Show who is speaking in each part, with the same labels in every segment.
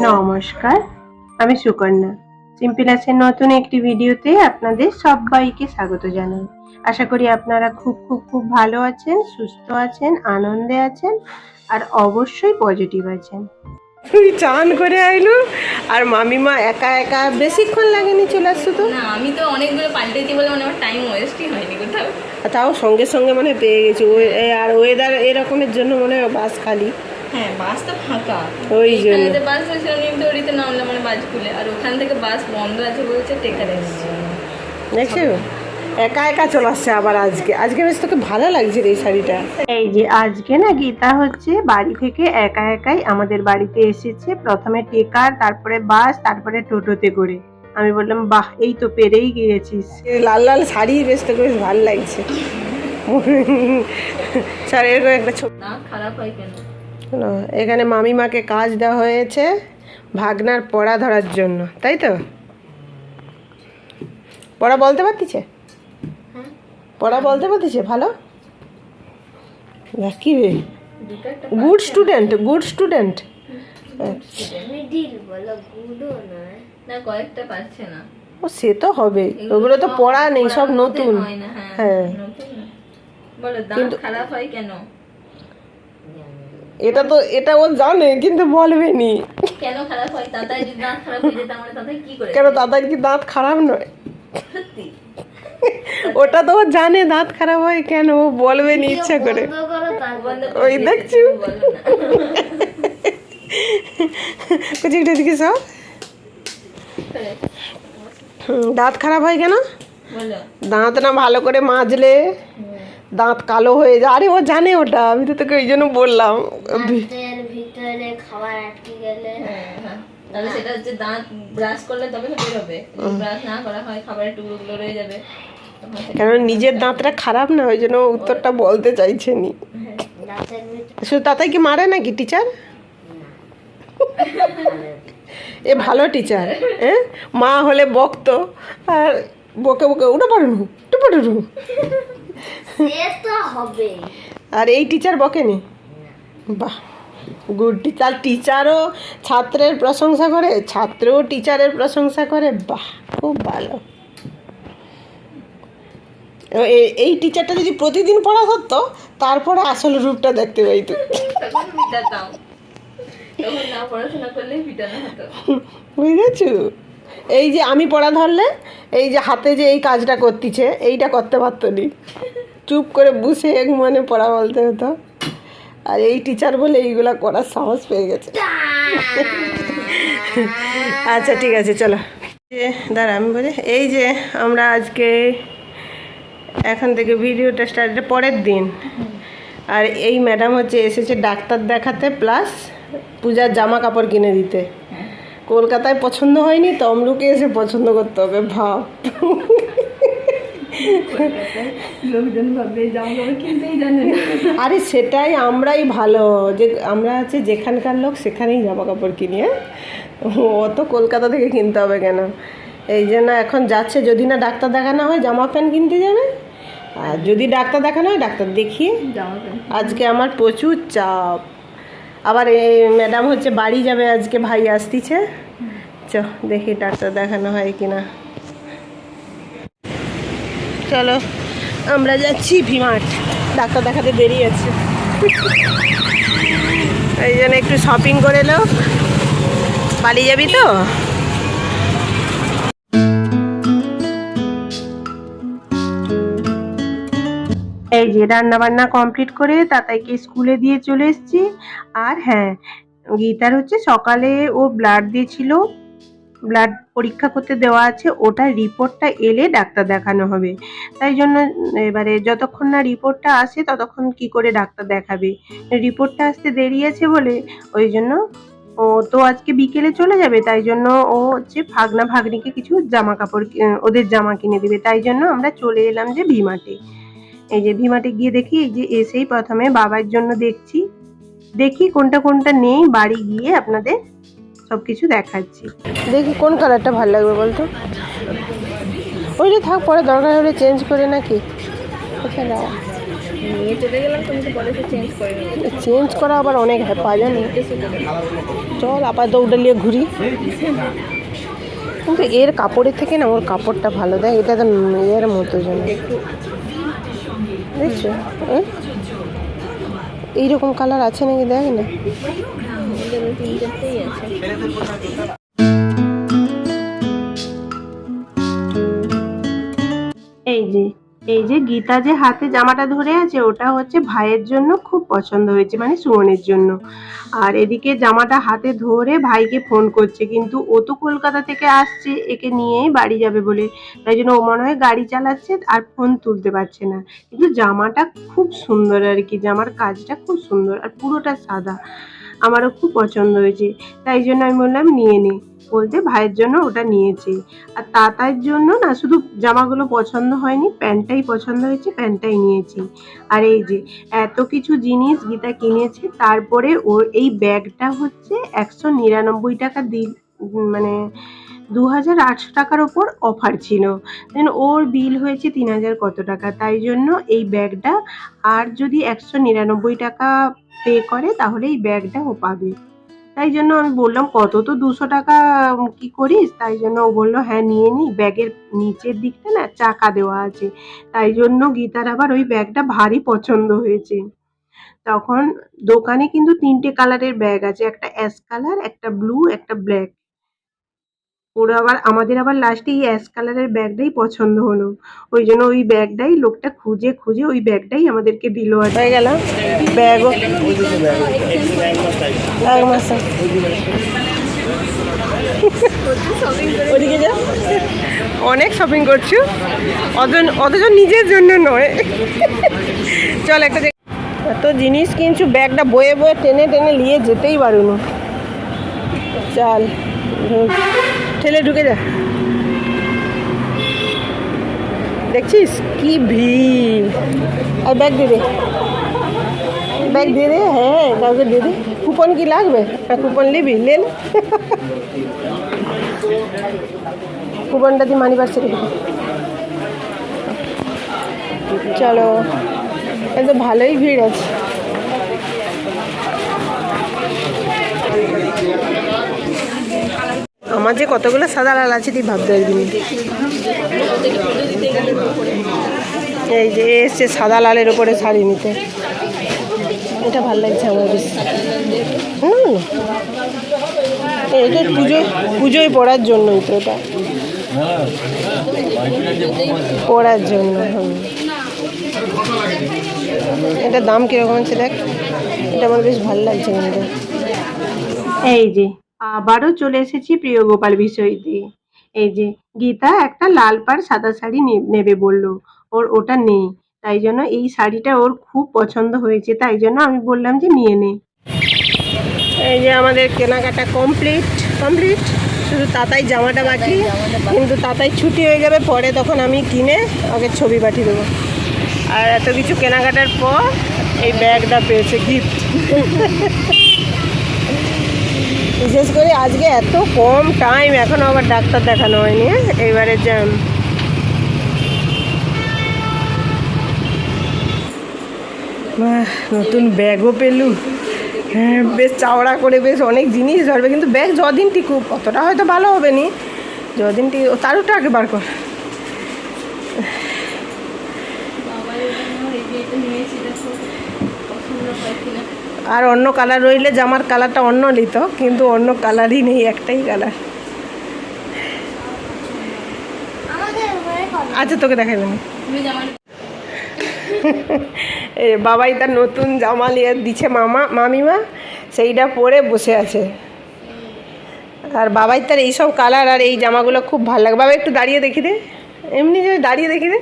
Speaker 1: নমস্কার আমি সুকন্যা। সিম্পলাসের নতুন একটি ভিডিওতে আপনাদের সবাইকে স্বাগত জানাই। আশা করি আপনারা খুব খুব খুব ভালো আছেন সুস্থ আছেন আনন্দে আছেন আর অবশ্যই পজিটিভ আছেন। তুই চান করে আইলু আর মামিমা একা একা বেশিক্ষণ লাগেনি চলে আসছো তো?
Speaker 2: না আমি তো অনেকগুলো পাল্টেছি বলে মানে আমার টাইম ওয়েস্টই হয়নি কোথাও।
Speaker 1: তাও সঙ্গে সঙ্গে মানে পেয়ে গেছি ওই- আর ওয়েদার এরকমের জন্য মনে হয় বাস খালি।
Speaker 2: হ্যাঁ বাস তো ফাঁকা।
Speaker 1: ওই জন্য।
Speaker 2: বাস হয়েছিল নিমতৌড়িতে নামলাম মানে বাজ খুলে আর ওখান থেকে বাস বন্ধ আছে বলছে টেকার এসছে।
Speaker 1: দেখছ? একা একা চলে আসছে আবার আজকে। আজকে বেশ তোকে ভালো লাগছে রে এই শাড়িটা। এই যে আজকে না গীতা হচ্ছে বাড়ি থেকে একা একাই আমাদের বাড়িতে এসেছে। প্রথমে টেকার তারপরে বাস তারপরে টোটোতে করে। আমি বললাম বাহ এই তো পেরেই গিয়েছিস। লাল লাল শাড়ি বেশ তোকে বেশ ভালো লাগছে। স্যার এরকম একটা ছোট
Speaker 2: না খারাপ হয় কেন?
Speaker 1: এখানে মামিমাকে কাজ দেওয়া হয়েছে ভাগনার পড়া ধরার জন্য তাই তো? পড়া বলতে পারতিছে? পড়া বলতে পারতিছে? ভালো? কি রে? গুড স্টুডেন্ট গুড স্টুডেন্ট ও সে তো হবে। ওগুলো তো পড়া নেই সব নতুন।
Speaker 2: হ্যাঁ। দাঁত খারাপ হয় কেন?
Speaker 1: এটা তো এটা ও জানে কিন্তু বলবে নি
Speaker 2: কেন খারাপ হয়? তাতাই যদি দাঁত খারাপ হয়ে যেত আমরা তাতাই কি করে?
Speaker 1: কেন দাদার কি দাঁত খারাপ নয়? ওটা তো ও জানে দাঁত খারাপ হয় কেন? ও বলবে নি ইচ্ছা করে। ওই দেখছি।
Speaker 2: বলো না।
Speaker 1: দিকে সব দাঁত খারাপ হয় কেন? দাঁত না ভালো করে মাজলে। দাঁত কালো হয়ে যায়। আরে ও জানে ওটা আমি তো তোকে ওই জন্য বললাম।
Speaker 3: ভিতরে খাবার আটকে গেলে।
Speaker 2: তাহলে সেটা হচ্ছে দাঁত ব্রাশ করলে তবে তো বেরোবে ব্রাশ না করা হয় খাবারের টুকরোগুলো রয়ে যাবে।
Speaker 1: কারণ নিজের দাঁতটা খারাপ না ওই জন্য উত্তরটা বলতে চাইছে নি। শুধু তাতাই কি মারে নাকি টিচার এ ভালো টিচার হ্যাঁ মা হলে বকতো আর বকে বকে উঠে পড়ুন উঠে পড়ুন
Speaker 3: সে তো হবে
Speaker 1: আর এই টিচার বকেনি? বাহ গুড টিচার টিচারও ছাত্রের প্রশংসা করে ছাত্রও টিচারের প্রশংসা করে বাহ খুব ভালো। এই টিচারটা যদি প্রতিদিন পড়া হতো তারপরে আসল রূপটা দেখতে পাইতো। বুঝেছ? এই যে আমি পড়া ধরলে এই যে হাতে যে এই কাজটা করতিছে এইটা করতে পারতো নি। চুপ করে বসে এক মনে পড়া বলতে হতো। আর এই টিচার বলে এইগুলা করার সাহস পেয়ে গেছে। আচ্ছা ঠিক আছে, চলো। দাঁড়া, আমি বলি, এই যে আমরা আজকে এখন থেকে ভিডিওটা স্টার্ট পরের দিন। আর এই ম্যাডাম হচ্ছে এসেছে ডাক্তার দেখাতে প্লাস পূজার জামা কাপড় কিনে দিতে। কলকাতায় পছন্দ হয়নি, তমলুকে এসে পছন্দ করতে হবে, ভাব।
Speaker 2: লোকজন ভাববে জামা কাপড় কিনতেই জানে না
Speaker 1: আরে সেটাই আমরাই ভালো। যে আমরা হচ্ছে যেখানকার লোক সেখানেই জামা কাপড় কিনি হ্যাঁ? অত কলকাতা থেকে কিনতে হবে কেন? এই জন্য এখন যাচ্ছে যদি না ডাক্তার দেখানো হয় জামা প্যান্ট কিনতে যাবে? আর যদি ডাক্তার দেখানো হয় ডাক্তার দেখিয়ে
Speaker 2: জামা প্যান্ট
Speaker 1: আজকে আমার প্রচুর চাপ। আবার এই ম্যাডাম হচ্ছে বাড়ি যাবে আজকে ভাই আসতিছে। চ দেখি ডাক্তার দেখানো হয় কিনা। চলো, আমরা যাচ্ছি ভিমার্ট। ডাক্তার দেখাতে দেরি আছে। এই জন্য একটু শপিং করে এলো বাড়ি যাবি তো? এই যে রান্না বান্না কমপ্লিট করে তাতাইকে স্কুলে দিয়ে চলে এসেছি। আর হ্যাঁ গীতার হচ্ছে সকালে ও ব্লাড দিয়েছিল। ব্লাড পরীক্ষা করতে দেওয়া আছে ওটা রিপোর্টটা এলে ডাক্তার দেখানো হবে। তাই জন্য এবারে যতক্ষণ না রিপোর্টটা আসে, ততক্ষণ কি করে ডাক্তার দেখাবে? রিপোর্টটা আসতে দেরি আছে বলে, ওই জন্য ও তো আজকে বিকেলে চলে যাবে, তাই জন্য ও হচ্ছে ভাগনা ভাগ্নিকে কিছু জামা কাপড় ওদের জামা কিনে দিবে। তাই জন্য আমরা চলে এলাম যে ভিমাটে। এই যে ভিমাটে গিয়ে দেখি, এই যে এসেই প্রথমে বাবার জন্য দেখছি। দেখি কোনটা কোনটা নেই, বাড়ি গিয়ে আপনাদের সবকিছু দেখাচ্ছি। দেখি কোন কালারটা ভালো লাগবে বলতো? ওইটা থাক, পরে দরকার হলে চেঞ্জ করে নাকি? দাঁড়া
Speaker 2: চেঞ্জ করে
Speaker 1: আবার অনেক হয়, পাওয়া যায় না। চল আপাতত ওটা নিয়ে ঘুরি। কিন্তু এর কাপড়ের থেকে না, ওর কাপড়টা ভালো। দেয় এটা তো এর মতো যেন। দেখছ? হ্যাঁ? এইরকম কালার আছে নাকি? দেখ না। এই যে এই যে গীতা যে হাতে জামাটা ধরে আছে, ওটা হচ্ছে ভাইয়ের জন্য খুব পছন্দ হয়েছে মানে সুমনের জন্য। আর এদিকে জামাটা হাতে ধরে ভাইকে ফোন করছে, কিন্তু ও তো কলকাতা থেকে আসছে, একে নিয়েই বাড়ি যাবে বলে। তাই জন্য ও মনে হয় গাড়ি চালাচ্ছে আর ফোন তুলতে পারছে না। কিন্তু জামাটা খুব সুন্দর আর কি, জামার কাজটা খুব সুন্দর আর পুরোটা সাদা। আমারও খুব পছন্দ হয়েছে। তাই জন্য আমি বললাম, নিয়ে নে। বলতে ভাইয়ের জন্য ওটা নিয়েছে। আর তাতার জন্য না, শুধু জামাগুলো পছন্দ হয়নি, প্যান্টটাই পছন্দ হয়েছে, প্যান্টটাই নিয়েছি। আর এই যে, এত কিছু জিনিস গীতা কিনেছে, তারপরে ওর এই ব্যাগটা হচ্ছে একশো নিরানব্বই টাকা দি মানে দু হাজার আটশো টাকার ওপর অফার ছিল। দেন ওর বিল হয়েছে তিন হাজার কত টাকা। তাই জন্য এই ব্যাগটা আর যদি একশো নিরানব্বই টাকা পে করে, তাহলে এই ব্যাগটা ও পাবে। তাই জন্য আমি বললাম, কত তো দুশো টাকা কি করিস? তাই জন্য ও বলল হ্যাঁ নিয়ে নিই। ব্যাগের নিচের দিকটা না চাকা দেওয়া আছে। তাই জন্য গীতার আবার ওই ব্যাগটা ভারী পছন্দ হয়েছে। তখন দোকানে কিন্তু তিনটে কালারের ব্যাগ আছে। একটা অ্যাশ কালার, একটা ব্লু, একটা ব্ল্যাক। ওরা আবার আমাদের আবার লাস্টে এই অ্যাশ কালারের ব্যাগটাই পছন্দ হলো। ওই জন্য ওই ব্যাগটাই লোকটা খুঁজে খুঁজে ওই ব্যাগটাই আমাদেরকে দিল হয়ে গেল? ব্যাগও এক মাস। ওদিকে যা। অনেক শপিং করছ? অথচ নিজের জন্য নয়। চল একটা এত জিনিস কিনছু ব্যাগটা বয়ে বয়ে টেনে টেনে নিয়ে যেতেই পারুন চল। ঠেলে ঢুকে যা। দেখছিস? কি ভিড়। আর ব্যাগ দিয়ে দে। ব্যাগ দিয়ে দে হ্যাঁ কাউকে দিয়ে দে। কুপন কি লাগবে? না কুপন নিবি, নে। কুপনটা দিয়ে মানি পার্সে চলো। এ তো ভালোই ভিড় আছে। আমার যে কতগুলো সাদা লাল আছে, তুই ভাবতে পারবি এই যে এসছে সাদা লালের ওপরে শাড়ি নিতে। এটা ভালো লাগছে আমার বেশ। হুম। এটা পুজোয় পুজোয় পড়ার জন্যই তো এটা। পড়ার জন্য, হুম। এটা দাম কীরকম আছে দেখ? এটা আমার বেশ ভালো লাগছে কিন্তু। এই যে আবারও চলে এসেছি প্রিয় গোপাল বিষয়তে এই যে গীতা একটা লাল পাড় সাদা শাড়ি নেবে বলল। ওর ওটা নেই। তাই জন্য এই শাড়িটা ওর খুব পছন্দ হয়েছে। তাই জন্য আমি বললাম যে নিয়ে নে। এই যে আমাদের কেনাকাটা কমপ্লিট কমপ্লিট শুধু তাতাই জামাটা বাকি। কিন্তু তাতাই ছুটি হয়ে যাবে। পরে তখন আমি কিনে ওকে ছবি পাঠিয়ে দেবো। আর এত কিছু কেনাকাটার পর এই ব্যাগটা পেয়েছে গিফট বিশেষ করে আজকে এত কম টাইম এখনও আবার ডাক্তার দেখানো হয়নি। হ্যাঁ? এইবারে জ্যাম নতুন ব্যাগও পেলু। হ্যাঁ বেশ চাওড়া করে বেশ অনেক জিনিস ধরবে, কিন্তু ব্যাগ যদিনটি খুব, অতটা হয়তো ভালো হবে নি। যদিনটি তারও আগে বার কর
Speaker 2: বাবার জন্য এই যে এটা নিয়েছি দেখো পছন্দ হয় কিনা
Speaker 1: আর অন্য কালার রইলে জামার কালারটা অন্য নিত কিন্তু অন্য কালারই নেই, একটাই কালার। আচ্ছা তোকে
Speaker 2: জামা
Speaker 1: এ, বাবাই তার নতুন জামা নিয়ে দিছে মামা, মামিমা, সেইটা পরে বসে আছে। আর বাবাই তার এইসব কালার আর এই জামাগুলো খুব ভালো লাগে। বাবা, একটু দাঁড়িয়ে দেখি দে। এমনি যে দাঁড়িয়ে দেখি দে।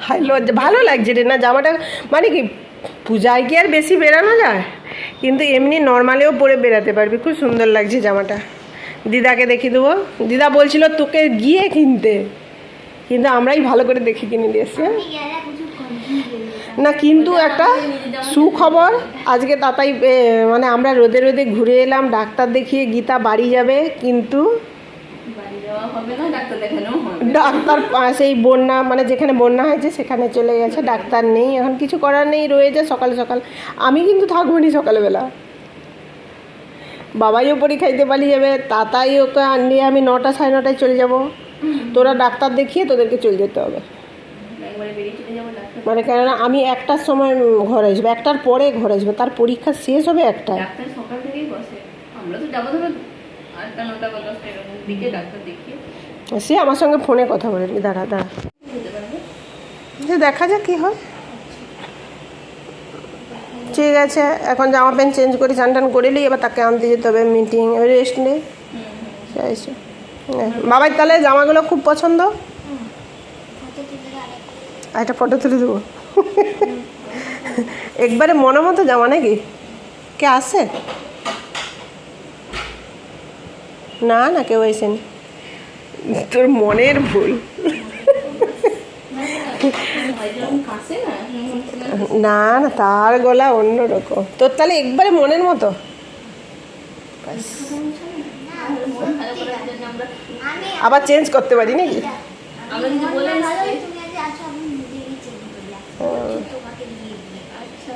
Speaker 1: হাই লজ্জা। ভালো লাগছে রে না, জামাটা মানে কি পূজায় কি আর বেশি বেরানো যায়? কিন্তু এমনি নর্মালেও পরে বেরাতে পারবি। খুব সুন্দর লাগছে জামাটা। দিদাকে দেখিয়ে দেবো। দিদা বলছিল, তোকে গিয়ে কিনতে। কিন্তু আমরাই ভালো করে দেখে কিনে দিয়ে এসছি হ্যাঁ? না, কিন্তু একটা সুখবর, আজকে তাতাই মানে আমরা রোদে রোদে ঘুরে এলাম, ডাক্তার দেখিয়ে গীতা বাড়ি যাবে, কিন্তু
Speaker 2: বাড়ি যাওয়ার যাওয়া হবে না ডাক্তার
Speaker 1: সেই বন্যা মানে যেখানে বন্যা হয়েছে সেখানে চলে গেছে ডাক্তার নেই এখন কিছু করার নেই রয়ে যায় সকাল সকাল। আমি কিন্তু থাকব নি সকালবেলা। বাবাইও পরীক্ষাইতে পালিয়ে যাবে তাতাই ওকে নিয়ে আমি নটা সাড়ে নটায় চলে যাব। তোরা ডাক্তার দেখিয়ে তোদেরকে চলে যেতে হবে। মানে কেননা আমি একটার সময় ঘরে আসব একটার পরে ঘরে আসব তার পরীক্ষা শেষ হবে একটায়।
Speaker 2: সকাল থেকেই বসে আমরা তো যাব
Speaker 1: সে আমার সঙ্গে ফোনে কথা বলে দাঁড়া দাঁড়া। যে দেখা যাক কী হয়। ঠিক আছে, এখন জামা প্যান্ট চেঞ্জ করে চান টান করে নিই, এবার তাকে আনতে যেতে হবে মিটিং রেস্ট নেই। চাইছো বাবার তাহলে জামাগুলো খুব পছন্দ? আর একটা ফটো তুলে দেবো। একবারে মনে মতো জামা নাকি? কে আসে? না না কেউ এসেনি তোর মনের ভুল।
Speaker 2: না না
Speaker 1: তার গলা অন্যরকম। তোর তাহলে একবারে মনের মতো? আবার চেঞ্জ করতে পারি নাকি?
Speaker 2: আমরা যদি বলে
Speaker 3: ভালো
Speaker 2: এসছি,
Speaker 3: তুমি আজ আছো আমি নিজেই চেঞ্জ করলাম তোমাকে দিয়ে দিয়ে
Speaker 2: আচ্ছা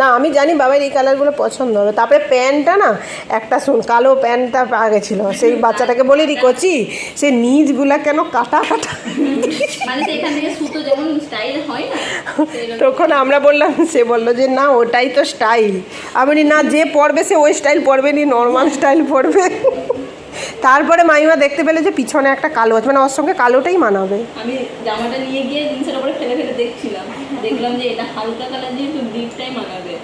Speaker 1: না আমি জানি বাবার এই কালারগুলো পছন্দ হবে। তারপরে প্যান্টটা না একটা শুন কালো প্যান্টটা পাওয়া গেছিল সেই বাচ্চাটাকে বলে দি কচি সে নিচগুলা কেন কাটা কাটা?
Speaker 2: মানে
Speaker 1: তখন আমরা বললাম সে বলল যে না ওটাই তো স্টাইল আমি না যে পরবে সে ওই স্টাইল পরবে নি নর্মাল স্টাইল পরবে। তারপরে মাইমা দেখতে পেলে যে পিছনে একটা কালো আছে মানে ওর সঙ্গে কালোটাই মানাবে।
Speaker 2: আমি জামাটা নিয়ে গিয়ে জিন্সের উপরে ফেলে ফেলে দেখছিলাম। দেখলাম যে এটা হালকা কালার দিয়ে একটু ডিপটাই মানাবে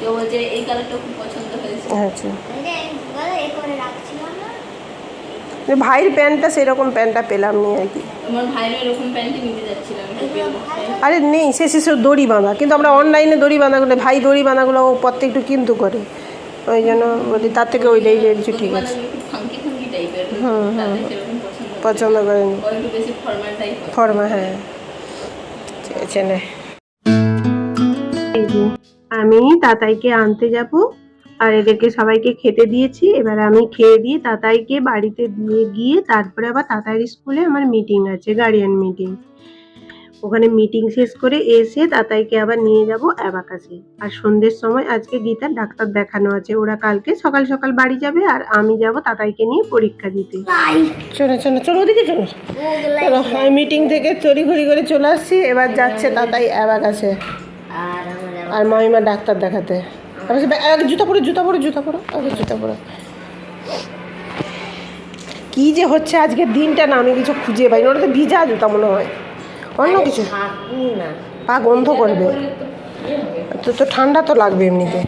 Speaker 2: কেউ বলছে এই কালারটা খুব পছন্দ হয়েছে।
Speaker 1: আচ্ছা।
Speaker 3: এটা বলো এ করে রাখছিলাম না
Speaker 1: যে ভাইয়ের প্যান্টটা সেরকম প্যান্টটা পেলাম নি আর কি।
Speaker 2: তোমার ভাইয়ের এরকম প্যান্টই নিতে যাচ্ছিলাম।
Speaker 1: আরে নেই সে শিশু দড়ি বাঁধা। কিন্তু আমরা অনলাইনে দড়ি বাঁধাগুলো ভাই দড়ি বাঁধাগুলো ও প্রত্যেকটু কিন্তু করে। ওই জন্য বলি তার থেকে ওই ওইটাই বলছি ঠিক আছে।
Speaker 2: তাদের সেরকম পছন্দ করে।
Speaker 1: পছন্দ করেনি।
Speaker 2: ও একটু বেশি ফর্মাল
Speaker 1: ফর্মা হ্যাঁ। আছে আমি তাতাইকে আনতে যাব, আর এদেরকে সবাইকে খেতে দিয়েছি। এবার আমি খেয়ে দিয়ে তাতাইকে বাড়িতে দিয়ে গিয়ে তারপরে আবার তাতাইয়ের স্কুলে আমার মিটিং আছে গার্ডিয়ান মিটিং ওখানে মিটিং শেষ করে এসে তাতাইকে আবার নিয়ে যাব অ্যাবাকাসে। আর সন্ধ্যের সময় আজকে গীতার ডাক্তার দেখানো আছে। ওরা কালকে সকাল সকাল বাড়ি যাবে আর আমি যাব তাতাইকে নিয়ে পরীক্ষা দিতে। চলো চলো চলো, ওদিকে চলো। চলো মিটিং থেকে তড়ি ঘড়ি করে চলে আসছি। এবার যাচ্ছে তাতাই অ্যাবাকাসে।
Speaker 3: আর
Speaker 1: মামিমা ডাক্তার দেখাতে। জুতা পরো জুতা পরো জুতা পরো আগে জুতা পরো। কি যে হচ্ছে আজকের দিনটা না, আমি কিছু খুঁজে পাই না ওটা তো ভিজা জুতা মনে হয়। অন্য কিছু? পা গন্ধ করবে। তো তো ঠান্ডা তো লাগবে এমনিতে।